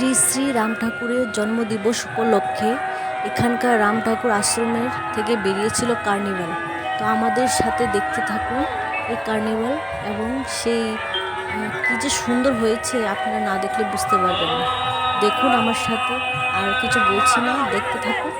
শ্রী শ্রী রাম ঠাকুরের জন্মদিবস উপলক্ষে এখানকার রাম ঠাকুর আশ্রমের থেকে বেরিয়েছিল কার্নিভাল। তো আমাদের সাথে দেখতে থাকুন এই কার্নিভাল এবং সেই কী যে সুন্দর হয়েছে আপনারা না দেখলে বুঝতে পারবেন না। দেখুন আমার সাথে, আর কিছু বলছি না, দেখতে থাকুন।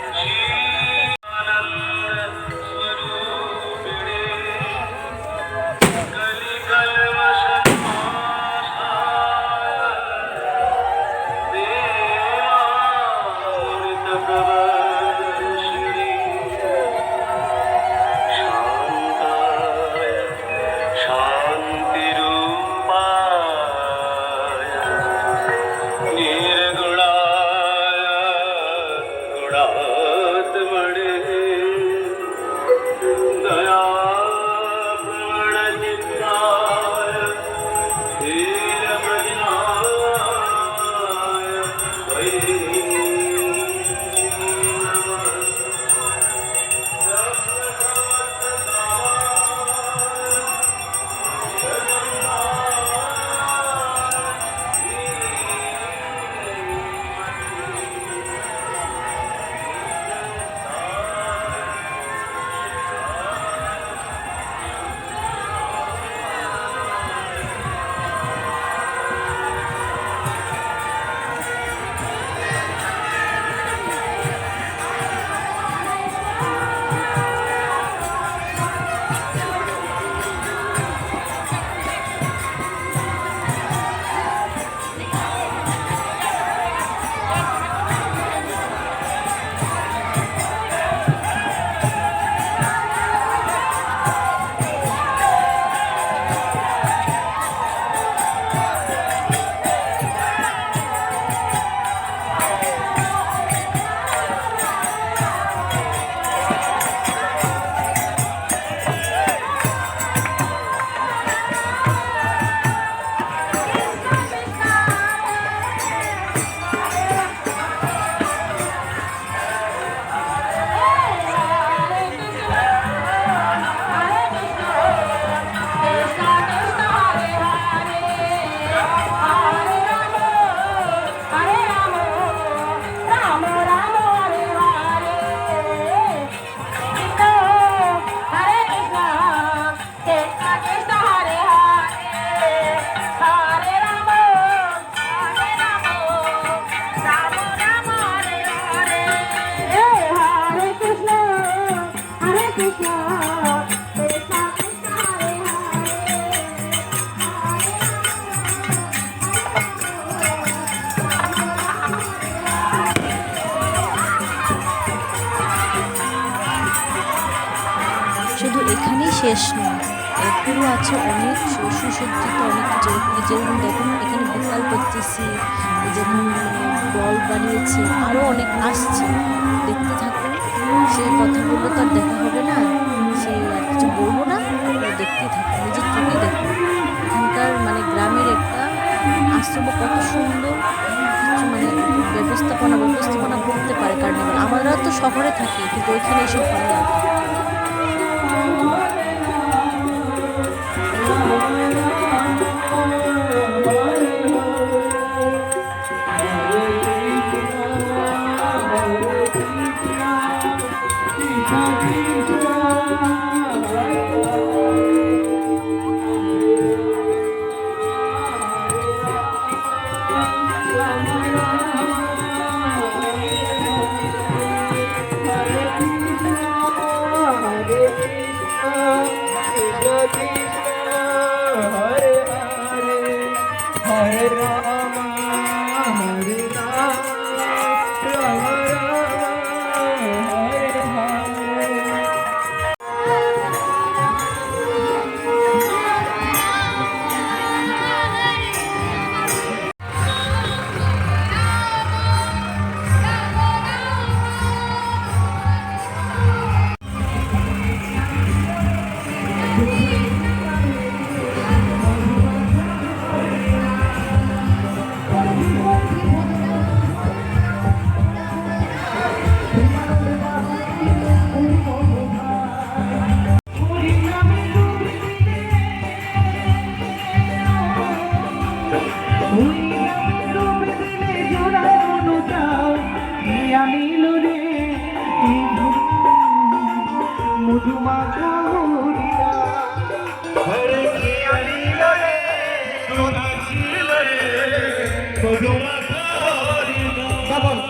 শেষ নয় এরপরও আছে অনেক সুসজ্জিত, অনেক কিছু যেরকম দেখুন, এখানে বিকাল করতেছি যেরকম বল বানিয়েছে, আরও অনেক আসছে। দেখতে থাকুন সেই কথাগুলো তো আর দেখা হবে না, সে আর কিছু বলব না দেখতেই থাকুন নিজের চোখেই দেখুন। এখানকার মানে গ্রামের একটা আশ্রম কত সুন্দর, কিছু মানে ব্যবস্থাপনা ব্যবস্থাপনা করতে পারে কার্নিভাল। আমরা তো শহরে থাকি, কিন্তু ওইখানে এসব ভালো লাগে दी করুণা বাবা